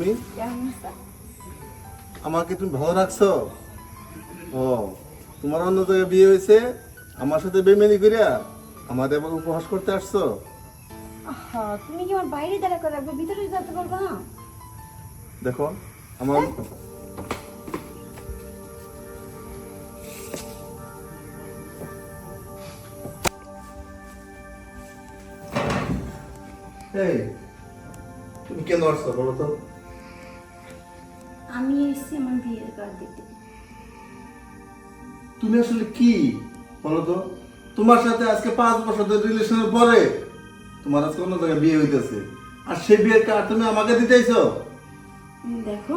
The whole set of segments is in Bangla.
তুমি? আমাকে তুমি ভালো রাখছো? ও তোমার অন্য জায়গায় বিয়ে হয়েছে? আমার সাথে বেমেনি করিয়া আমাদের আবার উপহাস করতে আসছো? তুমি কি আমার বাইরে দাঁড়া করে রাখবে? ভিতরে যেতে পারব না। দেখো আমার এই তুমি কেন আসছো বলো তো? আমি এসেছি আমার বিয়ের কার্ড দিতে। তুমি আসলে কি বলো তো? তোমার সাথে আজকে পাঁচ বছর ধরে রিলেশনের পরে তোমার আজকে অন্য জায়গায় বিয়ে হইতেছে। আর সেই বিয়ের কার্ড তুমি আমাকে দিতেইছো দেখো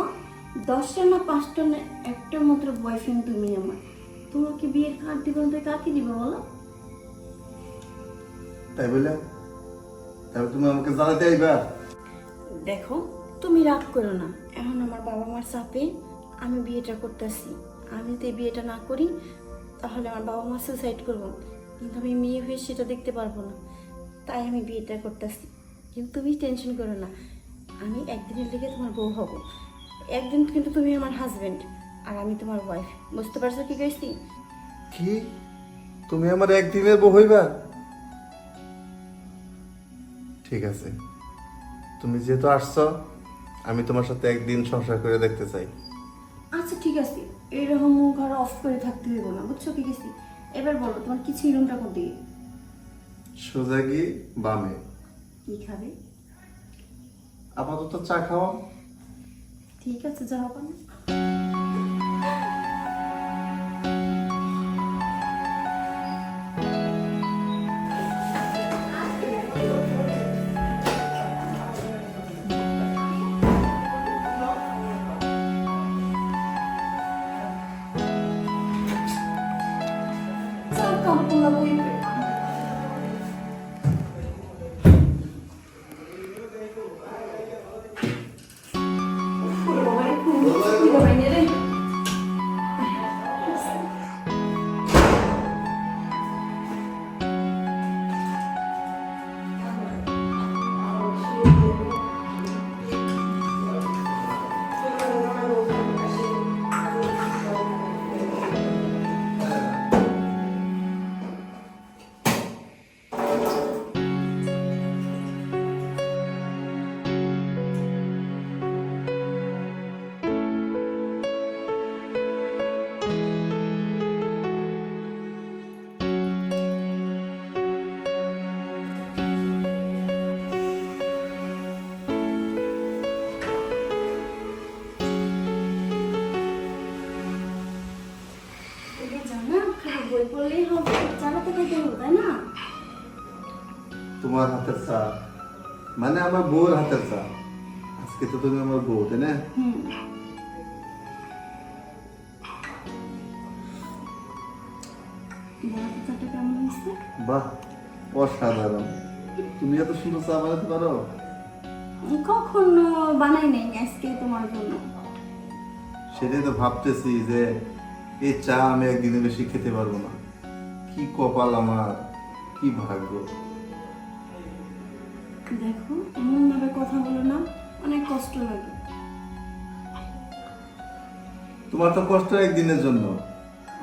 দশটা না পাঁচটা না একটা মাত্র বয়ফ্রেন্ড তুমি আমার। তোমাকে বিয়ের কার্ড দিব না তো কাকে দিব বলো? তাই বলে? তাহলে তুমি আমাকে জানাতে আইবা। দেখো তুমি রাগ করো না। এখন আমার বাবা মার চাপে আমি বিয়েটা করতেছি। আমি যদি বিয়েটা না করি তাহলে আমার বাবা মা সুসাইড করব। কিন্তু আমি মেয়ে হয়ে সেটা দেখতে পারব না। তাই আমি বিয়েটা করতেছি। কিন্তু তুমি টেনশন করো না। আমি একদিনের লেগে তোমার বউ হব। একদিন কিন্তু তুমি আমার হাজবেন্ড আর আমি তোমার ওয়াইফ বুঝতে পারছ কি কইছি? কি? তুমি আমার একদিনের বউ হইবা? ঠিক আছে। তুমি যেহেতু আসছো আমি তোমার সাথে একদিন সংসার করে দেখতে চাই। আচ্ছা ঠিক আছে। এরকম ঘর অফ করে থাকতে হইব না বুঝছ কি গেছি? এবার বলো তোমার কি ছিল রুমটা কোন দিকে সোজা গিয়ে বামে। কি খাবে? আপাতত চা খাওয়া। ঠিক আছে যা হবে না চালাতে তাই না? তোমার হাতের চা। মানে আমার বউর হাতের চা। আজকে তো তুমি আমার বউ তাই না? হুম। বড় চাটা কেমন হয়েছে? বাহ অসাধারণ। তুমি এত সুন্দর চা বানাতে পারো? কখনো বানাই নাই আজকে তোমার জন্য। সেটাই তো ভাবতেছি যে এই চা আমি একদিনে বেশি খেতে পারব না। কি কপাল আমার? কি ভাগ্য? দেখো এমন ভাবে কথা বলো না অনেক কষ্ট লাগে। তোমার তো কষ্ট একদিনের জন্য।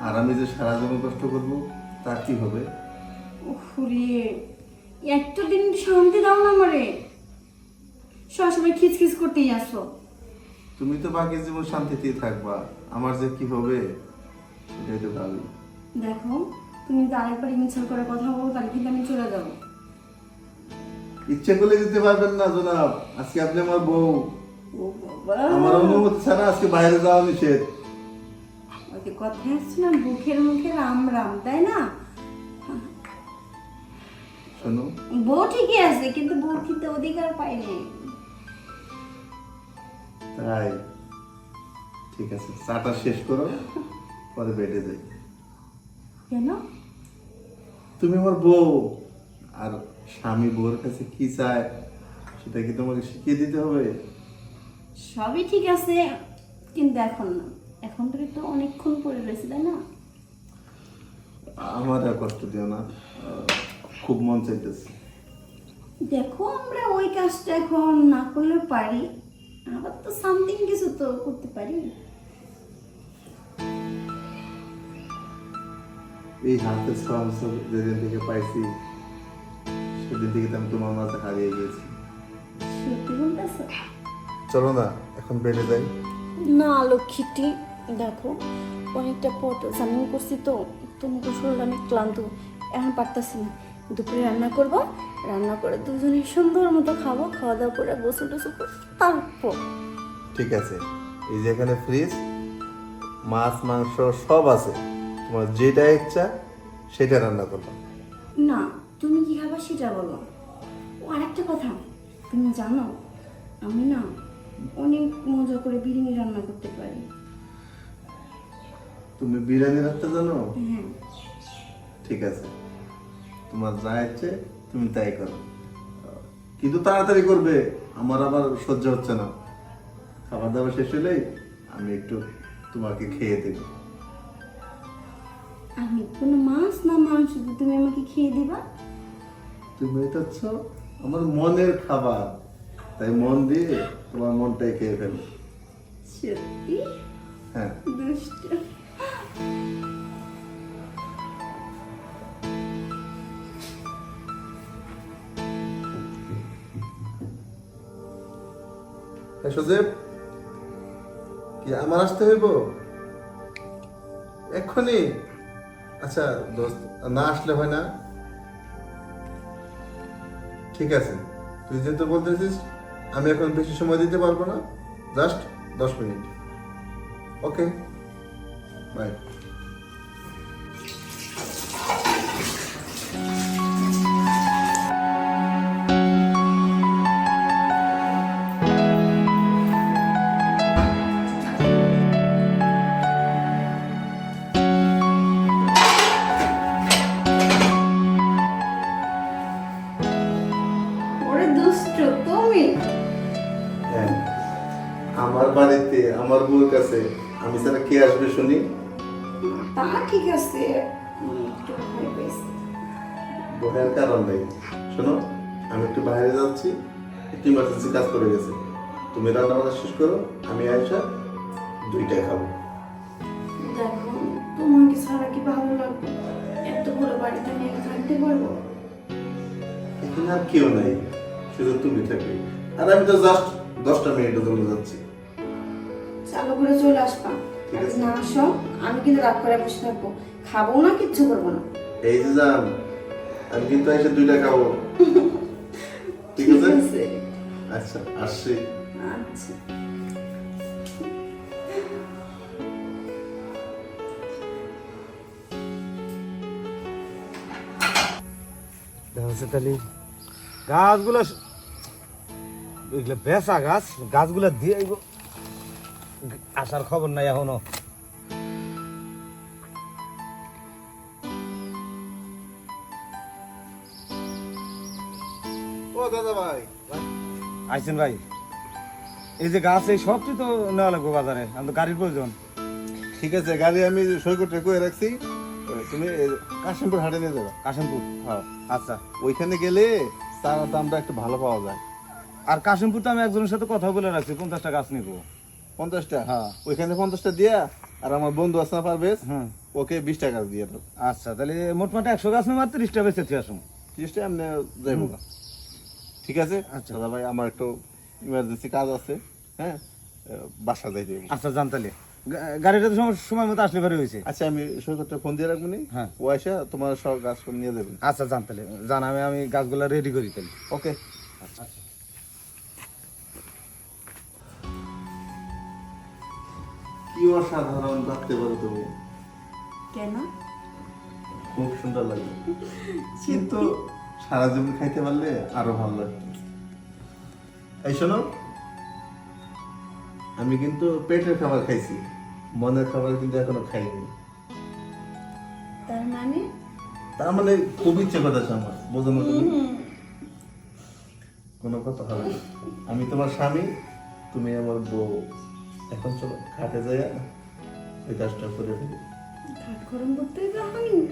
আর আমি যে সারা জীবন কষ্ট করব তা কি হবে? উফরে একটা দিন শান্তি দাও না আমারে। সবসময় খিচখিচ করতেই আসো। তুমি তো বাকি জীবন শান্তিতেই থাকবা। আমার যে কি হবে সেটাই তো ভাবি। দেখো তুমি যদি আরেকবার ইনসাল করে কথা বলো তাহলে কিন্তু আমি চলে যাব। ইচ্ছে করলে যেতে পারবেন না জনাব। আজকে আপনি আমার বউ। আমার অনুমতি ছাড়া আজকে বাইরে যাওয়া নিষেধ। ওই কথা আসছে না বুকের মুখে রাম রাম তাই না? শোনো। বউ ঠিকই আছে কিন্তু বউ কিন্তু অধিকার পাইনি তাই। ঠিক আছে চাটা শেষ করো পরে বেডে যাই। কেন? তুমি আমার বউ আর স্বামী বউর কাছে কি চায় সেটা কি তোমাকে শিখিয়ে দিতে হবে? সবই ঠিক আছে কিন্তু এখন না। এখন থেকে তো অনেকক্ষণ পরে রয়েছে তাই না? আমার আর কষ্ট দিও না খুব মন চাইতেছে। দেখো আমরা ওই কাজটা এখন না করলে পারি আবার তো সামথিং কিছু তো করতে পারি। এই হাতের শ্রম যেদিন থেকে পাইছি সেদিন থেকে তো আমি তোমার মাঝে হারিয়ে গেছি সত্যি বলতেছো? চলো না এখন বেড়ে যাই। না লক্ষ্মীটি দেখো অনেকটা পথ জার্নি করছি তো তোমাকে শরীর অনেক ক্লান্ত। এখন পারতাছি না। দুপুরে রান্না করব রান্না করে দুজনে সুন্দর মতো খাব খাওয়া দাওয়া করে গোসল টোসল করে তারপর। ঠিক আছে এই যে এখানে ফ্রিজ মাছ মাংস সব আছে। তোমার যেটা ইচ্ছা সেটা রান্না করবা না তুমি কি খাবার সেটা বলো। ও আরেকটা কথা তুমি জানো আমি না অনেক মজা করে বিরিয়ানি রান্না করতে পারি। তুমি বিরিয়ানি রাখতে জানো? হ্যাঁ। ঠিক আছে। তোমার যা ইচ্ছে তুমি তাই করো। কিন্তু তাড়াতাড়ি করবে আমার আবার সহ্য হচ্ছে না। খাবার দাবার শেষ হলেই আমি একটু তোমাকে খেয়ে দেব। আমি কোনো মাছ না মাংস দিয়ে তুমি আমাকে খেয়ে দিবা? তুমি এটা হচ্ছে আমার মনের খাবার। তাই মন দিয়ে তোমার মনটাই খেয়ে ফেলবে সত্যি? হ্যাঁ। দুষ্ট। হ্যাঁ সুদেব কি আমার আসতে হইব? এক্ষুনি। আচ্ছা দোস্ত, না আসলে হয় না। ঠিক আছে। তুই যেহেতু বলতেছিস, আমি এখন বেশি সময় দিতে পারব না। জাস্ট দশ মিনিট। ওকে বাই আমার বউর কাছে আমি ছাড়া কে আসবে শুনি? তা ঠিক আছে। ভয়ের কারণ নেই। শোনো আমি একটু বাইরে যাচ্ছি একটু ইমার্জেন্সি কাজ করে গেছে। তুমি রান্না বান্না শেষ করো আমি আইসা দুইটাই খাব। দেখো তোমাকে ছাড়া কি ভালো লাগবে? এত বড় বাড়িতে আমি থাকতে পারব? এখানে আর কেউ নাই শুধু তুমি থাকবে। আর আমি তো জাস্ট দশটা মিনিটের জন্য যাচ্ছি। চালু করে চলে আসবা। না আসো আমি কিন্তু রাগ করে বসে থাকব। খাব না কিচ্ছু করব না। এই যে যান আমি কিন্তু এসে দুইটা খাব। ঠিক আছে? আচ্ছা আসছি। আচ্ছা। তাহলে গাছগুলো এগুলো বেচা গাছ গাছগুলো দিয়ে আসার খবর নাই এখনও। ও দাদা ভাই। আইছেন ভাই। এই যে গাছ এই সবটি তো নেওয়া লাগবে বাজারে আমি তো গাড়ির প্রয়োজন। ঠিক আছে গাড়ি আমি সৈকতে কয়ে রাখছি। তুমি কাশিমপুর হাটে নিয়ে যাবে। কাশিমপুর? হ্যাঁ। আচ্ছা। ওইখানে গেলে তার দামটা একটু ভালো পাওয়া যায়। আর কাশিমপুর তো আমি একজনের সাথে কথা বলে রাখছি পঞ্চাশটা গাছ নিব। পঞ্চাশটা? হ্যাঁ। ওইখানে পঞ্চাশটা দিয়া আর আমার বন্ধু আছে না হুম। ওকে বিশ টাকা দিয়ে দাও আচ্ছা তাহলে মোটমাট একশো গাছ নেই মাত্র ত্রিশটা বেঁচে থেকে আসুন ত্রিশটা এমনি যাইব। না ঠিক আছে? আচ্ছা। দাদা ভাই আমার একটু ইমার্জেন্সি কাজ আছে হ্যাঁ? বাসা যাই যাইব। আচ্ছা জান তাহলে। গাড়িটা তো সময়- মতো আসলে ভালো হয়েছে। আচ্ছা আমি সৈকতটা ফোন দিয়ে রাখব নি? হ্যাঁ। ও এসে তোমার সব গাছ নিয়ে দেবেন আচ্ছা জান তাহলে। জান আমি আমি গাছগুলো রেডি করি তাহলে। ওকে। কি অসাধারণ ভাবতে পারো তুমি। কেন? খুব সুন্দর লাগে। কিন্তু সারা জীবন খাইতে পারলে আরও ভালো লাগতো এই শোনো আমি কিন্তু পেটের খাবার খাইছি মনের খাবার কিন্তু এখনও খাইনি। তার মানে? তার মানে খুব ইচ্ছে করতেছে আমার বোঝো না তুমি। কোনো কথা হবে আমি তোমার স্বামী তুমি আমার বউ। এখন চলো খাটে যাই ওই কাজটা করে ফেলি। ঘাট গরম করতে আমি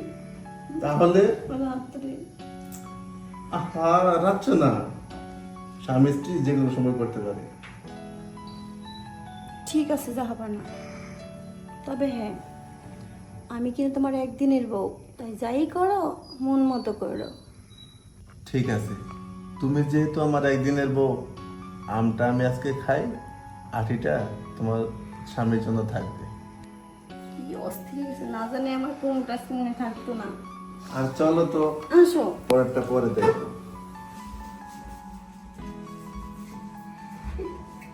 তাহলে? রাত্রে। আহা রাখছ না। স্বামী স্ত্রী যে কোনো সময় করতে পারে। ঠিক আছে যাহাবা না। তবে হ্যাঁ আমি কিন্তু তোমার একদিনের বউ। তাই যাই করো মন মতো করো। ঠিক আছে। তুমি যেহেতু আমার একদিনের বউ আমটা আমি আজকে খাই। আটিটা তোমার স্বামীর জন্য থাকবে। কি অস্থির হয়েছে না জানি আমার কোনটা থাকতো না। আর চলো তো আসো পরেরটা পরে দেখো।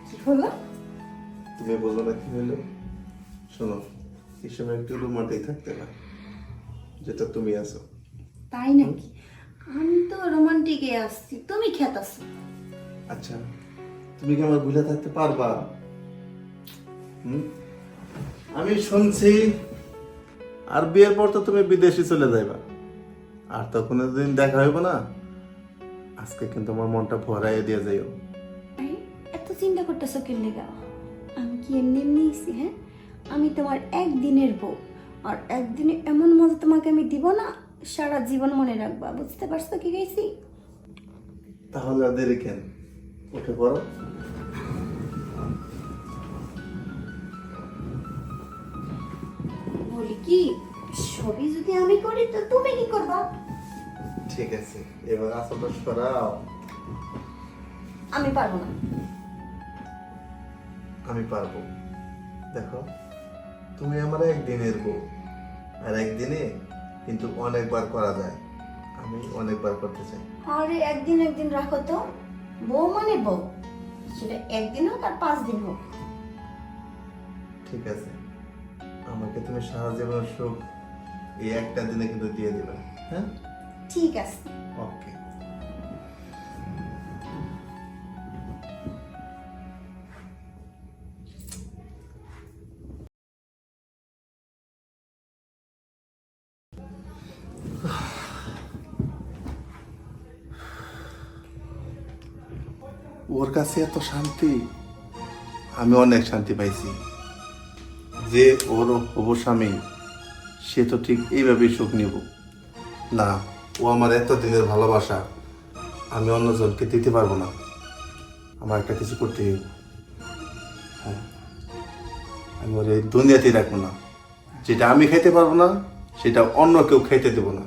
কি হলো? তুমি বলো না কি হলো? শোনো এই সময় একটু রোমান্টিক থাকতে না যেটা তুমি আছো। তাই নাকি? আমি তো রোমান্টিকে আসছি তুমি খেতাছো। আচ্ছা। তুমি কি আমার ভুলে থাকতে পারবা? আমি শুনছি আর বিয়ের পর তো তুমি বিদেশে চলে যাইবা। আর তখন দিন দেখা হইব না। আজকে কিন্তু আমার মনটা ভরাইয়ে দিয়ে যাইও। এত চিন্তা করতেছো কেন লেগা? আমি কি এমনি এমনি হ্যাঁ? আমি তোমার একদিনের বউ আর একদিনে এমন মজা তোমাকে আমি দিব না সারা জীবন মনে রাখবা। বুঝতে পারছ কি গেছি তাহলে দেরি কেন? উঠে পড়ো বলি কি সবই যদি আমি করি তো তুমি কি করবা? ঠিক আছে এবার আসলটা সরাও আমি পারব না। আমি পারব। দেখো তুমি আমার একদিনের বউ আর একদিনে কিন্তু অনেকবার করা যায়। আমি অনেকবার করতে চাই। আরে একদিন একদিন রাখো তো। বউ মানে বউ। সেটা একদিন হোক আর পাঁচ দিন হোক। ঠিক আছে। আমাকে তুমি সারা করার সুখ এই একটা দিনে কিন্তু দিয়ে দিবে হ্যাঁ? ঠিক আছে। ওকে। কাছে এত শান্তি? আমি অনেক শান্তি পাইছি। যে ওর হবু স্বামী, সে তো ঠিক এইভাবেই সুখ নিব। না, ও আমার এত দিনের ভালোবাসা, আমি অন্যজনকে দিতে পারব না। আমার একটা কিছু করতে হ্যাঁ আমি ওর এই দুনিয়াতেই রাখব না। যেটা আমি খেতে পারব না, সেটা অন্য কেউ খেতে দেবো না।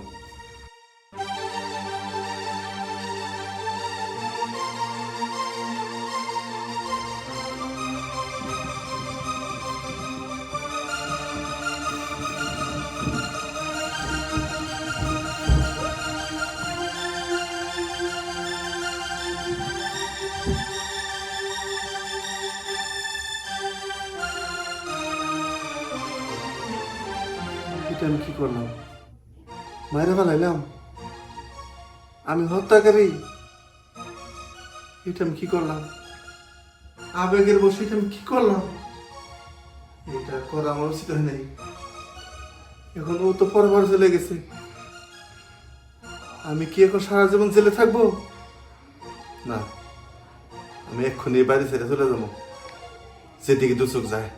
মায়েরা বানাইলাম। আমি হত্যাকারী এটা আমি কি করলাম? আবেগের বসে এটা আমি কি করলাম? এটা করা আমার উচিত হয় নাই। এখন ও তো পরবার চলে গেছে। আমি কি এখন সারা জীবন জেলে থাকব? না, আমি এক্ষুনি বাড়ি ছেড়ে চলে যাব। যেদিকে দু চোখ যায়।